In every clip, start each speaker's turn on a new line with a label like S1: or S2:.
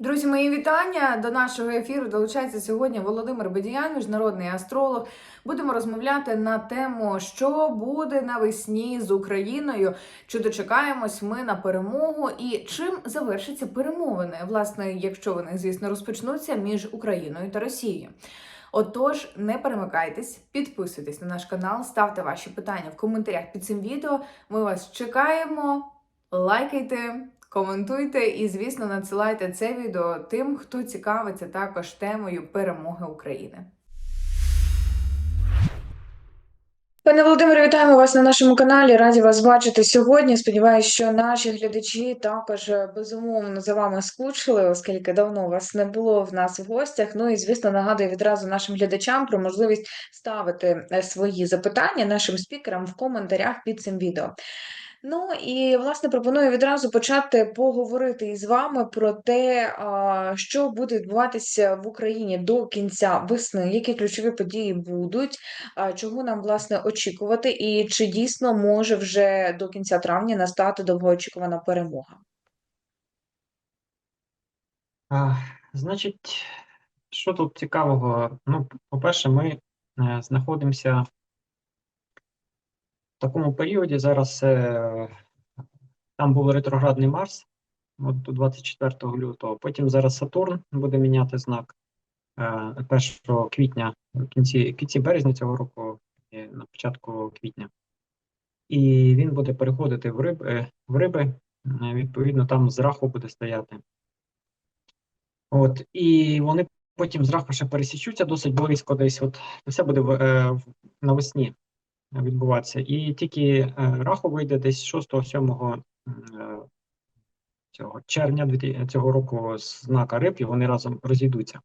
S1: Друзі, мої вітання до нашого ефіру. Долучається сьогодні Володимир Бедіян, міжнародний астролог. Будемо розмовляти на тему, що буде навесні з Україною, чи дочекаємось ми на перемогу, і чим завершаться перемовини, власне, якщо вони, звісно, розпочнуться між Україною та Росією. Отож, не перемикайтесь, підписуйтесь на наш канал, ставте ваші питання в коментарях під цим відео. Ми вас чекаємо. Лайкайте, коментуйте і, звісно, надсилайте це відео тим, хто цікавиться також темою перемоги України. Пане Володимире, вітаємо вас на нашому каналі. Раді вас бачити сьогодні. Сподіваюся, що наші глядачі також е, безумовно за вами скучили, оскільки давно вас не було в нас в гостях. Ну і звісно, нагадую відразу нашим глядачам про можливість ставити е, свої запитання нашим спікерам в коментарях під цим відео. Ну і власне пропоную відразу почати поговорити із вами про те, що буде відбуватися в Україні до кінця весни, які ключові події будуть, чого нам власне очікувати, і чи дійсно може вже до кінця травня настати довгоочікувана перемога.
S2: А, Значить, що тут цікавого? Ну, по-перше, ми е, знаходимося в такому періоді. Зараз е, там був ретроградний Марс, от до 24 лютого. Потім зараз Сатурн буде міняти знак е, 1 квітня, в кінці, кінці березня цього року, на початку квітня. І він буде переходити в риб, е, в риби, е, відповідно, там з раху буде стояти. От, і вони потім з Раху ще пересічуться досить близько десь. От це все буде е, навесні відбуватися. І тільки е, Раху вийде десь 6-7 е, цього червня цього року з знака риб, і вони разом розійдуться.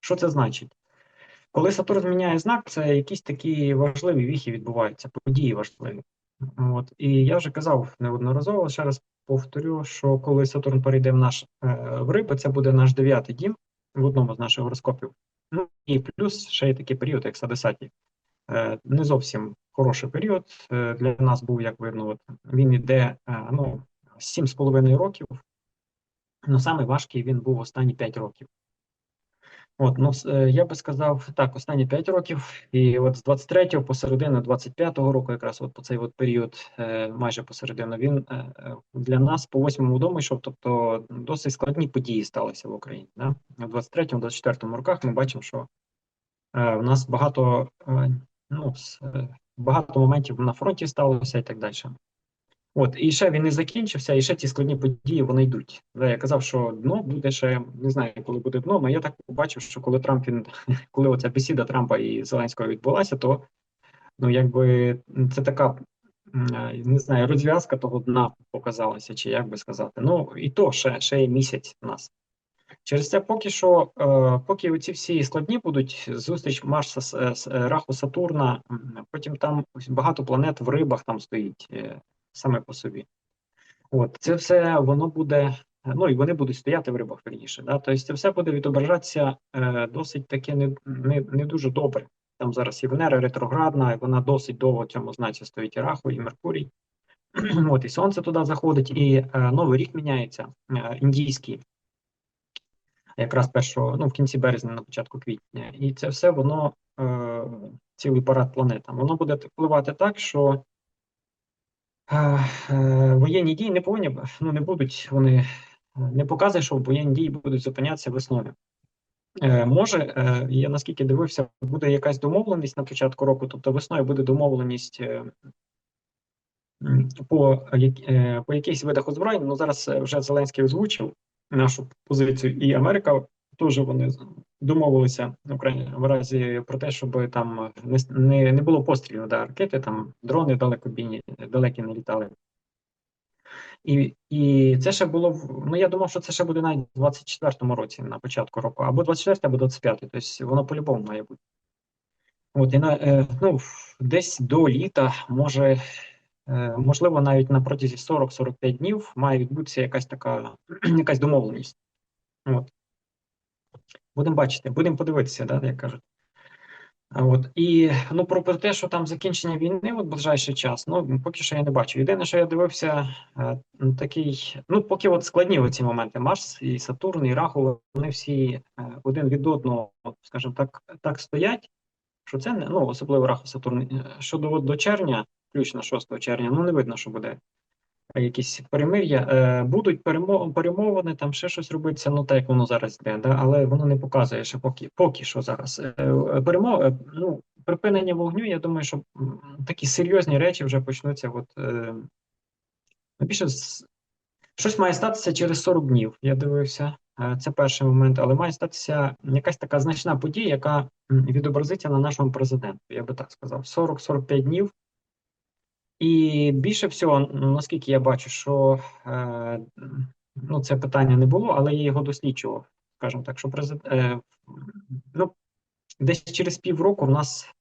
S2: Що це значить? Коли Сатурн зміняє знак, це якісь такі важливі віхи відбуваються, події важливі. От. І я вже казав неодноразово, ще раз повторю, що коли Сатурн перейде в наш е, в риби, це буде наш дев'ятий дім в одному з наших гороскопів. Ну і плюс ще є такий період, як Садесаті. Не зовсім хороший період. Е, для нас був, як видно, от, він іде е, ну, 7,5 років. Ну, саме важкий він був останні 5 років. От, ну, е, я би сказав, так, останні 5 років, і от з 23-го по середину 25-го року, якраз от по цей от період, майже посередину, він для нас по восьмому дому йшов, тобто досить складні події сталися в Україні. Да? В 23-му, 24-му роках ми бачимо, що в нас багато, ну, багато моментів на фронті сталося і так далі. От, і ще він не закінчився, і ще ці складні події вони йдуть. Я казав, що дно буде ще, не знаю, коли буде дно, але я так побачив, що коли Трамп він, коли оця бесіда Трампа і Зеленського відбулася, то ну якби це така не знаю, розв'язка того дна показалася, чи як би сказати. Ну і то ще, ще є місяць у нас. Через це поки що, е, поки оці всі складні будуть, зустріч Марса з, Раху Сатурна, потім там багато планет в рибах там стоїть е, саме по собі. От це все воно буде, ну і вони будуть стояти в рибах верніше. Да? Тобто це все буде відображатися е, досить таке не, не, не дуже добре. Там зараз і Венера ретроградна, і вона досить довго цьому знаці стоїть і Раху, і Меркурій. От і сонце туди заходить, і е, новий рік міняється, е, індійський якраз першого, ну в кінці березня, на початку квітня, і це все воно е, цілий парад планет. Воно буде впливати так, що е, е, воєнні дії не повинні ну не будуть вони е, не показує, що воєнні дії будуть зупинятися весною. Е, може, е, я наскільки дивився, буде якась домовленість на початку року, тобто весною буде домовленість е, по, е, по якихось видах озброєнь. Ну зараз е, вже Зеленський озвучив нашу позицію, і Америка теж вони домовилися в Україні разі про те, щоб там не, не, було пострілів, да, ракети, там дрони далекобійні, далекі не літали. І, і це ще було ну я думав, що це ще буде навіть в 24-му році на початку року, або 24 або 25 тобто воно по-любому має бути. От і на е, ну десь до літа, може, можливо, навіть на протязі 40-45 днів має відбутися якась така якась домовленість. От. Будемо бачити, будемо подивитися, да, як кажуть. От і ну про те, що там закінчення війни, от ближайший час, ну поки що я не бачу. Єдине, що я дивився, е, такий, ну поки от складні оці моменти. Марс і Сатурн, і Раху, вони всі е, один від одного, скажімо так, так стоять, що це ну особливо Раху Сатурн. е, Щодо от до червня, включно 6 червня, ну не видно, що буде якісь перемир'я. Е, будуть перемо- перемовини, там ще щось робиться, ну так як воно зараз йде, да? але воно не показує, що поки, поки що зараз. Е, е, е, ну, припинення вогню, я думаю, що такі серйозні речі вже почнуться. От, ну, більше щось має статися через 40 днів. Я дивився. Це перший момент, але має статися якась така значна подія, яка відобразиться на нашому президенту. Я би так сказав, 40-45 днів. І більше всього, наскільки я бачу, що е, ну, це питання не було, але я його досліджував. Скажімо так, що президент е, ну, десь через півроку в нас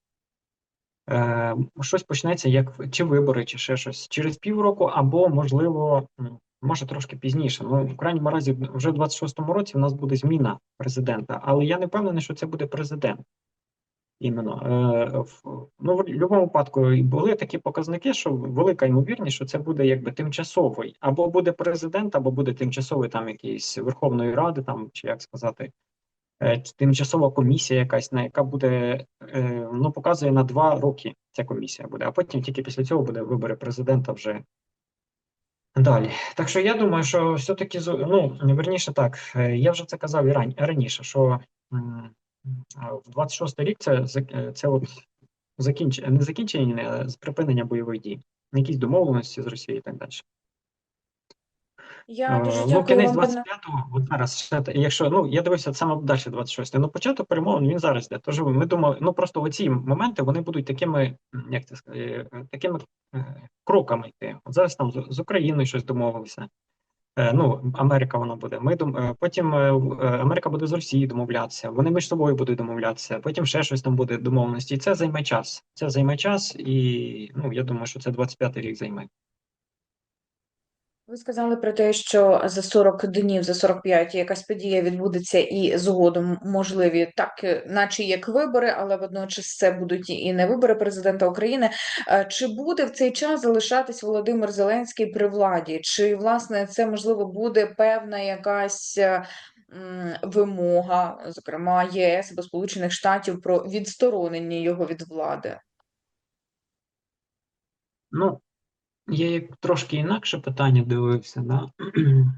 S2: е, щось почнеться, як чи вибори, чи ще щось. Через півроку, або, можливо, може трошки пізніше. Ну, в крайньому разі, вже в 26-му році в нас буде зміна президента, але я не впевнений, що це буде президент. Іменно е, в- ну, в будь-якому випадку були такі показники, що велика ймовірність, що це буде якби тимчасовий, або буде президент, або буде тимчасовий там якийсь Верховної Ради, там чи як сказати, е, тимчасова комісія, якась на яка буде е, ну показує на два роки. Ця комісія буде, а потім тільки після цього буде вибори президента вже далі. Так що я думаю, що все-таки ну верніше так, я вже це казав і раніше, що в 26 рік це е, це от закінчення не закінчення, а припинення бойових дій, якісь домовленості з Росією і так далі.
S1: Я дуже
S2: Е, Ну, кінець 25-го, от зараз ще якщо ну я дивився саме далі 26 ну початок перемовин він зараз йде. Тож ми думали, ну просто оці моменти вони будуть такими, як це сказати, е, такими е, кроками йти. От зараз там з, з Україною щось домовилися. Е, Ну, Америка вона буде. Ми дум... е, потім е, Америка буде з Росією домовлятися. Вони між собою будуть домовлятися. Потім ще щось там буде домовленості. І це займе час. Це займе час, і ну я думаю, що це 25-й рік займе.
S1: Ви сказали про те, що за 40 днів, за 45 якась подія відбудеться і згодом можливі, так е, наче як вибори, але водночас це будуть і не вибори президента України. Е, Чи буде в цей час залишатись Володимир Зеленський при владі? Чи власне це можливо буде певна якась е, вимога, зокрема ЄС або Сполучених Штатів про відсторонення його від влади?
S2: Ну, я як трошки інакше питання дивився, да?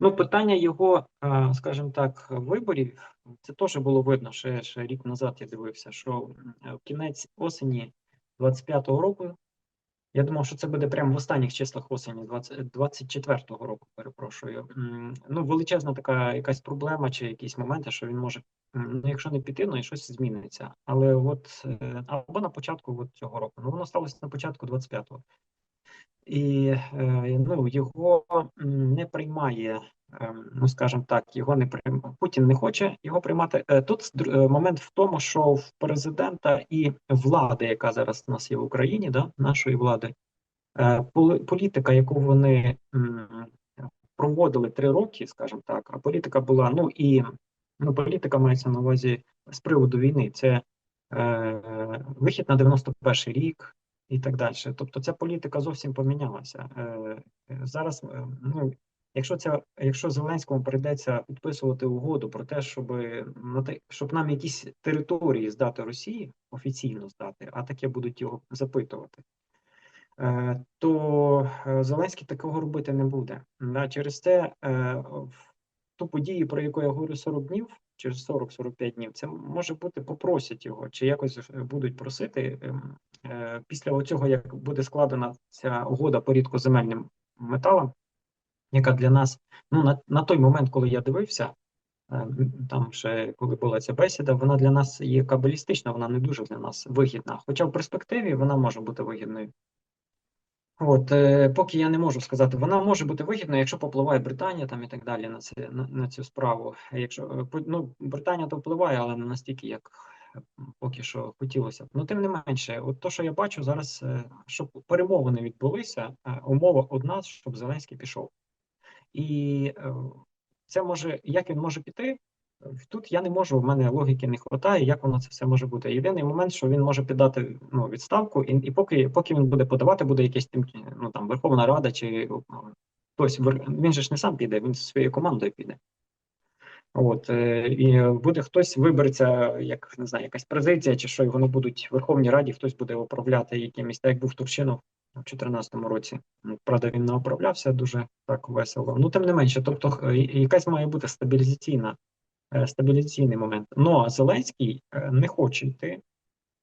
S2: Ну, питання його, скажімо так, виборів, це теж було видно ще, ще рік назад я дивився, що в кінець осені 25-го року, я думав, що це буде прямо в останніх числах осені 20, 24-го року, перепрошую. Ну, величезна така якась проблема чи якісь моменти, що він може, ну, якщо не піти, ну і щось зміниться. Але от, е, або на початку от цього року. Ну, воно сталося на початку 25-го. І е, ну, його не приймає, ну скажімо так, його не приймає. Путін не хоче його приймати. Е, Тут е, момент в тому, що в президента і влади, яка зараз у нас є в Україні, да, нашої влади, е, політика, яку вони проводили три роки, скажімо так, а політика була, ну і ну, політика мається на увазі з приводу війни. Це е, вихід на 91-й рік і так далі. Тобто ця політика зовсім помінялася. Е, зараз, ну, якщо це, якщо Зеленському прийдеться підписувати угоду про те, щоб, на те- щоб нам якісь території здати Росії, офіційно здати, а таке будуть його запитувати. е, То е, Зеленський такого робити не буде. Через це е, в ту подію, про яку я говорю 40 днів, через 40-45 днів, це може бути попросять його, чи якось будуть просити ем, після цього, як буде складена ця угода по рідкоземельним металам, яка для нас, ну на, на той момент, коли я дивився, е, там ще коли була ця бесіда, вона для нас є кабалістична, вона не дуже для нас вигідна. Хоча в перспективі вона може бути вигідною. От, е, поки я не можу сказати, вона може бути вигідною, якщо попливає Британія там і так далі на це на, на цю справу. Якщо е, ну, Британія то впливає, але не настільки, як е, поки що хотілося б. Ну тим не менше, от то, що я бачу зараз, щоб перемовини відбулися, умова одна, щоб Зеленський пішов. І е, це може, як він може піти? Тут я не можу, в мене логіки не вистачає, як воно це все може бути. Єдиний момент, що він може піддати ну, відставку, і, і поки, поки він буде подавати, буде якесь тим, ну там Верховна Рада чи ну, хтось. Він же ж не сам піде, він зі своєю командою піде. От, е, і буде хтось вибереться, як не знаю, якась позиція, чи що, і вони будуть в Верховній Раді, хтось буде управляти якимось, так як був Турчинов у 2014 році. Ну, Правда, він не управлявся дуже так весело. Ну, тим не менше, тобто якась має бути стабілізаційна, е, стабілізаційний момент. Ну, а Зеленський е, не хоче йти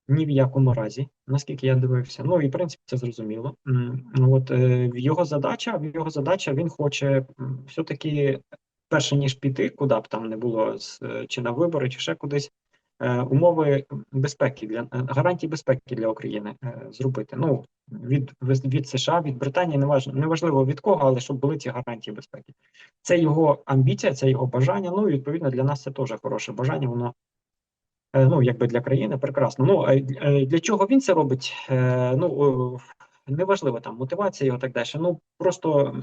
S2: ні в якому разі, наскільки я дивився. Ну і в принципі це зрозуміло. От е, в його задача, в його задача він хоче все-таки, перше ніж піти, куди б там не було, е, чи на вибори, чи ще кудись. Е, Умови безпеки для гарантії безпеки для України е, зробити. Ну від від США, від Британії, неважно, неважливо від кого, але щоб були ці гарантії безпеки. Це його амбіція, це його бажання. Ну і відповідно для нас це теж хороше бажання. Воно Е, ну, якби для країни прекрасно. Ну, а для чого він це робить? Ну, неважливо там мотивація його так далі. Ну, просто,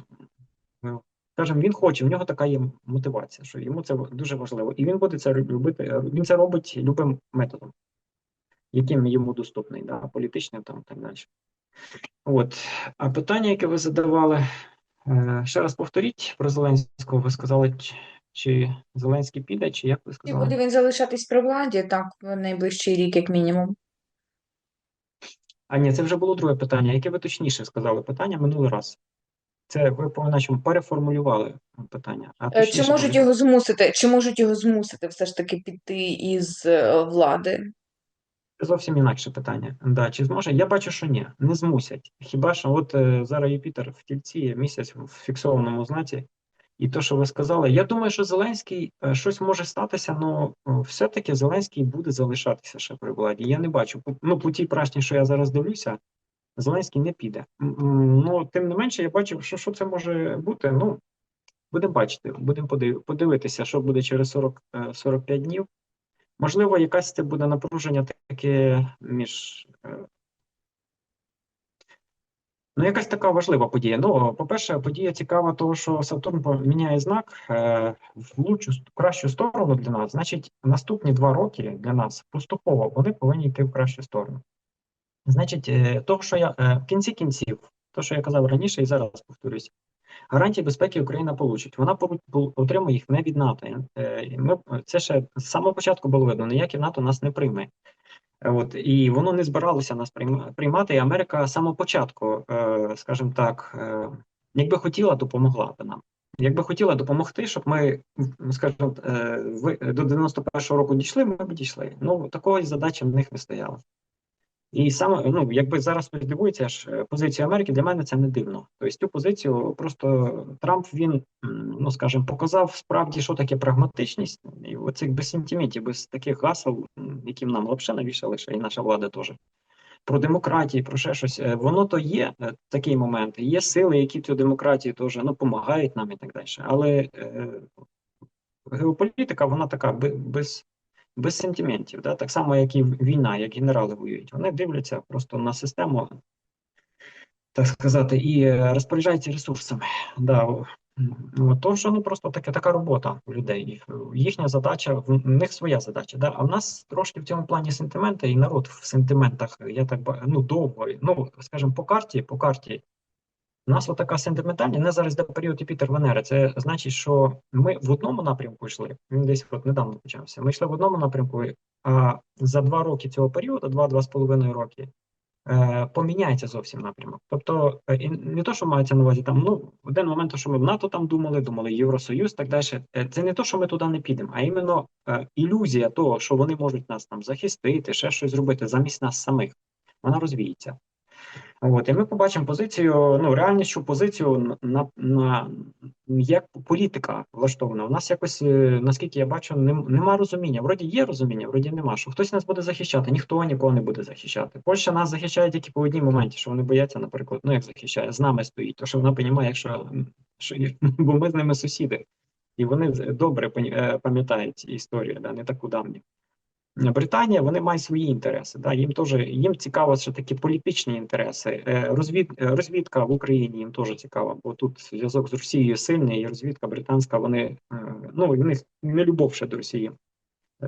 S2: скажімо, він хоче, в нього така є мотивація, що йому це дуже важливо. І він буде це робити, е, він це робить любим методом, яким йому доступний, да, політичним там так далі. От. А питання, яке ви задавали, е, ще раз повторіть про Зеленського. Ви сказали, чи, Зеленський піде, чи як ви сказали?
S1: буде він залишатись при владі, так, в найближчий рік, як мінімум?
S2: А ні, це вже було друге питання. Яке ви точніше сказали питання минулий раз? Це ви по-іначому переформулювали питання. А
S1: Е, Чи можуть його змусити, чи можуть його змусити все ж таки піти із е, влади?
S2: Це зовсім інакше питання. Да, чи зможе? Я бачу, що ні, не змусять. Хіба що от е, зараз Юпітер в тільці місяць в фіксованому знаці, і то, що ви сказали, я думаю, що Зеленський щось може статися, але все-таки Зеленський буде залишатися ще при владі. Я не бачу. Ну, по тій прашні, що я зараз дивлюся, Зеленський не піде. Ну, тим не менше, я бачив, що, що це може бути. Ну, будемо бачити, будемо подив- подивитися, що буде через 40, е, 45 днів. Можливо, якась це буде напруження таке між. е, Ну, якась така важлива подія. Ну, по-перше, подія цікава, того, що Сатурн поміняє знак е, в лучшу, в кращу сторону для нас. Значить, наступні два роки для нас поступово вони повинні йти в кращу сторону. Значить, е, того, що я е, в кінці кінців, то, що я казав раніше, і зараз повторюсь, гарантії безпеки Україна получить. Вона отримує їх не від НАТО. Е, Ми це ще з самого початку було видно. Ніяке НАТО нас не прийме. От і воно не збиралося нас приймати. І Америка з самого початку, скажімо так, якби хотіла, допомогла б нам. Якби хотіла допомогти, щоб ми, скажімо, до 91-го року дійшли, ми б дійшли. Ну такої задачі в них не стояло. І саме, ну, якби зараз хтось дивується, ж е, позиція Америки для мене це не дивно. Тобто цю позицію просто Трамп він, ну скажімо, показав справді, що таке прагматичність, і оцих без сентиментів, без таких гасел, яким нам взагалі навішали, і наша влада теж. Про демократію, про ще щось. Е, Воно то є е, такий момент. Є сили, які цю демократію теж ну, допомагають нам і так далі. Але е, геополітика, вона така без, без сентиментів, да? так само, як і війна, як генерали воюють. Вони дивляться просто на систему, так сказати, і е, розпоряджаються ресурсами. Да, що ну просто таке, така робота у людей. Їхня задача, в них своя задача. Да? А в нас трошки в цьому плані сентименти, і народ в сентиментах, я так ну, довго, ну, скажімо, по карті, по карті. У нас отака сентиментальна, не зараз де період Юпітер Венера. Це значить, що ми в одному напрямку йшли. Він десь от недавно почався. Ми йшли в одному напрямку, а за два роки цього періоду, два-два з половиною роки, е, поміняється зовсім напрямок. Тобто, е, і не то, що мається на увазі там, ну, в один момент, що ми в НАТО там думали, думали Євросоюз, так далі. Е, Це не то, що ми туди не підемо, а іменно ілюзія того, що вони можуть нас там захистити, ще щось зробити замість нас самих. Вона розвіється. От, і ми побачимо позицію, ну, реальнішу позицію на, на як політика влаштована. У нас якось, е, наскільки я бачу, нем, нема розуміння. Вроді є розуміння, вроді нема. Що хтось нас буде захищати, ніхто нікого не буде захищати. Польща нас захищає тільки по одній моменті, що вони бояться, наприклад, ну як захищає, з нами стоїть, то що вона розуміє, якщо що, бо ми з ними сусіди, і вони добре пам'ятають історію, да, не таку давню. Британія вони мають свої інтереси. Да? Їм теж їм цікаво, що такі політичні інтереси. Е, Розвід, е, розвідка в Україні їм теж цікава, бо тут зв'язок з Росією сильний, і розвідка британська, вони е, ну в них не любов ще до Росії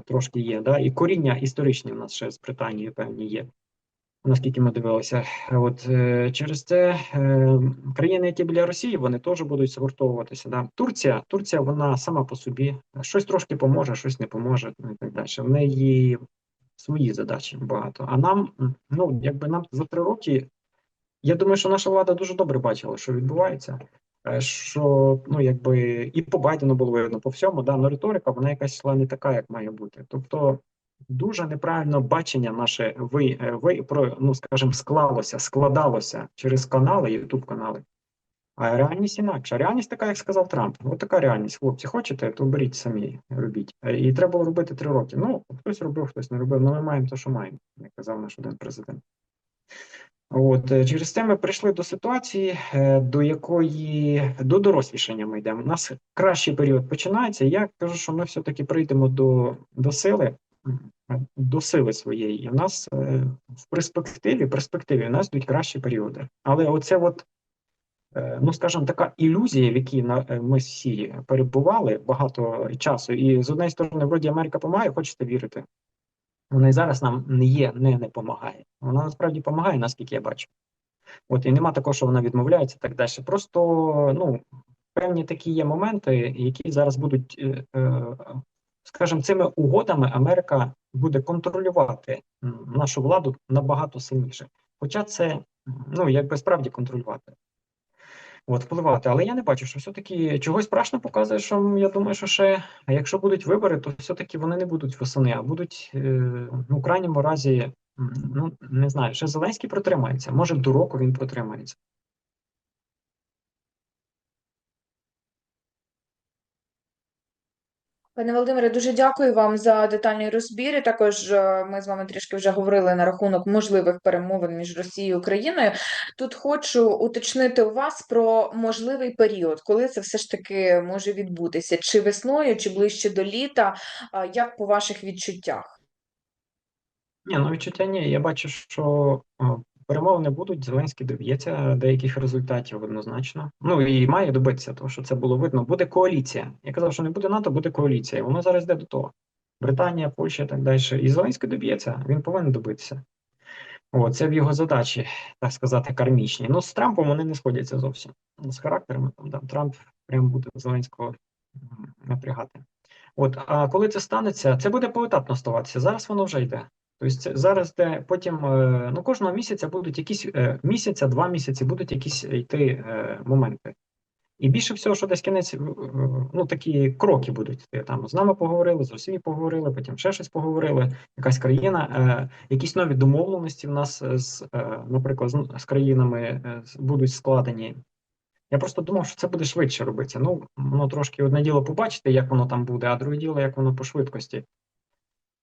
S2: трошки є. Да? І коріння історичні в нас ще з Британією певні є. Наскільки ми дивилися, от е, через це е, країни, які біля Росії, вони теж будуть згуртовуватися. Да? Турція, Турція, вона сама по собі щось трошки поможе, щось не поможе, ну і так далі. В неї свої задачі багато. А нам, ну якби нам за три роки, я думаю, що наша влада дуже добре бачила, що відбувається. е, Що ну якби і по Байдену було видно по всьому, да, но риторика вона якась йшла не така, як має бути. Тобто дуже неправильно бачення наше ви, е, ви про ну скажімо, склалося, складалося через канали, Ютуб канали. А реальність інакша. Реальність така, як сказав Трамп. Ось така реальність. Хлопці, хочете, то беріть самі, робіть. Е, І треба було робити три роки. Ну, хтось робив, хтось не робив. Ну, ми маємо те, що маємо, як казав наш один президент. От е, через це ми прийшли до ситуації, до якої до дорослішання ми йдемо. У нас кращий період починається. Я кажу, що ми все-таки прийдемо до, до сили, до сили своєї, і в нас е, в перспективі, перспективі у нас йдуть кращі періоди. Але оце от е, ну скажімо, така ілюзія, в якій е, ми всі перебували багато часу, і з однієї сторони, вроді Америка допомагає, хочете вірити. Вона і зараз нам не є, не, не допомагає. Вона насправді допомагає, наскільки я бачу. От і нема такого, що вона відмовляється так далі. Просто ну, певні такі є моменти, які зараз будуть, скажімо, цими угодами Америка буде контролювати нашу владу набагато сильніше. Хоча це ну якби справді контролювати. От, впливати, але я не бачу, що все-таки чогось страшно показує, що я думаю, що ще, якщо будуть вибори, то все-таки вони не будуть восени, а будуть е, ну, в крайньому разі, ну не знаю, ще Зеленський протримається, може до року він протримається.
S1: Пане Володимире, дуже дякую вам за детальний розбір. І також е, ми з вами трішки вже говорили на рахунок можливих перемовин між Росією і Україною. Тут хочу уточнити у вас про можливий період, коли це все ж таки може відбутися, чи весною, чи ближче до літа. Як по ваших відчуттях?
S2: Ні, ну відчуття ні. Я бачу, що о, перемовини будуть, Зеленський доб'ється деяких результатів однозначно. Ну і має добитися, того, що це було видно. Буде коаліція. Я казав, що не буде НАТО, буде коаліція. Воно зараз йде до того. Британія, Польща і так далі. І Зеленський доб'ється, він повинен добитися. О, це в його задачі, так сказати, кармічні. Ну, з Трампом вони не сходяться зовсім. Ну, З характерами там, да, Трамп прям буде Зеленського напрягати. От, а коли це станеться, це буде поетапно ставатися. Зараз воно вже йде. Тобто зараз де потім, е, ну кожного місяця будуть якісь е, місяця, два місяці будуть якісь йти е, моменти. І більше всього, що десь кінець, ну такі кроки будуть. йти. Там з нами поговорили, з Росією поговорили, потім ще щось поговорили. Якась країна, е, якісь нові домовленості в нас з, е, наприклад, з, з країнами е, будуть складені. Я просто думав, що це буде швидше робитися. Ну, воно трошки одне діло побачити, як воно там буде, а друге діло, як воно по швидкості.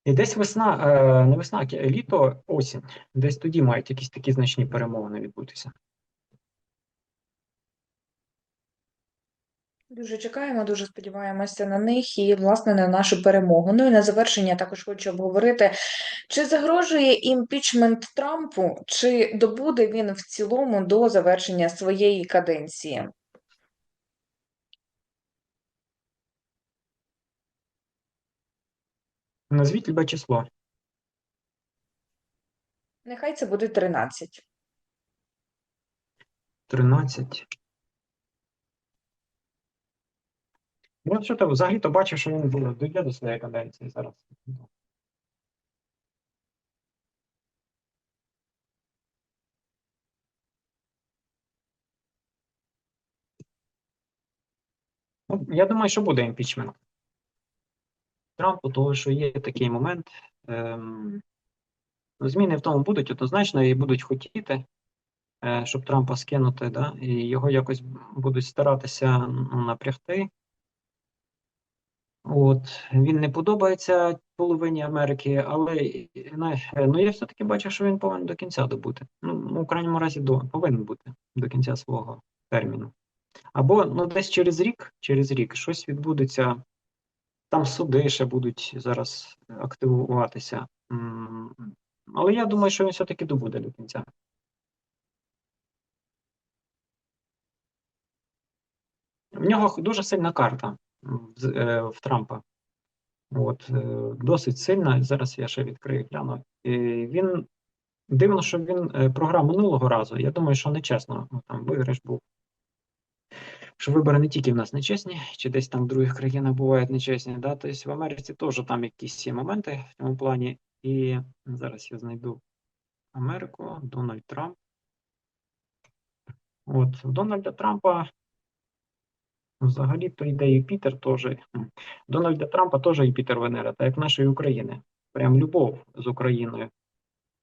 S2: І десь весна, е, не весна, а літо, осінь. Десь тоді мають якісь такі значні перемовини відбутися.
S1: Дуже чекаємо, дуже сподіваємося на них і, власне, на нашу перемогу. Ну і на завершення також хочу обговорити, чи загрожує імпічмент Трампу, чи добуде він в цілому до завершення своєї каденції?
S2: Назвіть любе число.
S1: Нехай це буде 13.
S2: 13. Ну, що ти взагалі то бачиш, що він буде- дійде до своєї каденції зараз. Ну, я думаю, що буде імпічмент. Трампу, того, що є такий момент. Ем, ну, зміни в тому будуть однозначно і будуть хотіти, е, щоб Трампа скинути, да, і його якось будуть старатися ну, напрягти. От він не подобається половині Америки, але ну я все-таки бачу, що він повинен до кінця добути. Ну, в крайньому разі до повинен бути до кінця свого терміну. Або ну десь через рік, через рік щось відбудеться Там суди ще будуть зараз активуватися. Але я думаю, що він все-таки добуде до кінця. В нього дуже сильна карта е, в Трампа. От, е, досить сильна. Зараз я ще відкрию гляну. І він дивно, що він е, програв минулого разу. Я думаю, що нечесно. Ну, там виграш був. Що вибори не тільки в нас нечесні, чи десь там в других країнах бувають нечесні. Да? Тобто в Америці теж там якісь є моменти в цьому плані. І зараз я знайду Америку, Дональд Трамп. От, Дональда Трампа взагалі-то йде Юпітер теж. Дональда Трампа теж Юпітер Венера, так як нашої України. Прям любов з Україною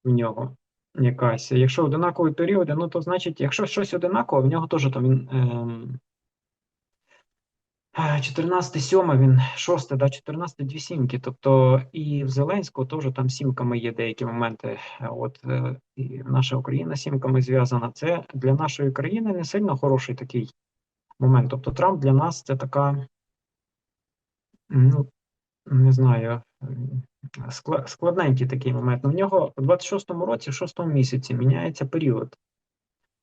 S2: в нього якась. Якщо одинакові періоди, ну то значить, якщо щось одинакове, в нього теж там він. Ем, 14 7 він 6, да, 14 дві сімки. Тобто і в Зеленського теж там сімками є деякі моменти. От е, і наша Україна сімками зв'язана. Це для нашої країни не сильно хороший такий момент. Тобто Трамп для нас це така, ну не знаю, складненький такий момент. Ну, в нього у 26-му році, в 6-му місяці, міняється період.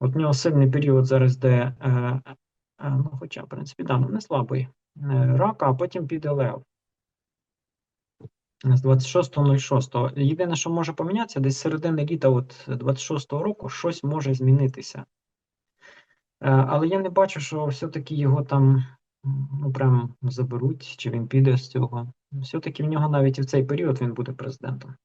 S2: От в нього сильний період зараз, де, е, ну, хоча, в принципі, да, ну, не слабий, е, рака, а потім піде лев. З 26.06. Єдине, що може помінятися, десь середини літа от 26-го року щось може змінитися. Е, Але я не бачу, що все-таки його там ну, прям заберуть, чи він піде з цього. Все-таки в нього навіть і в цей період він буде президентом.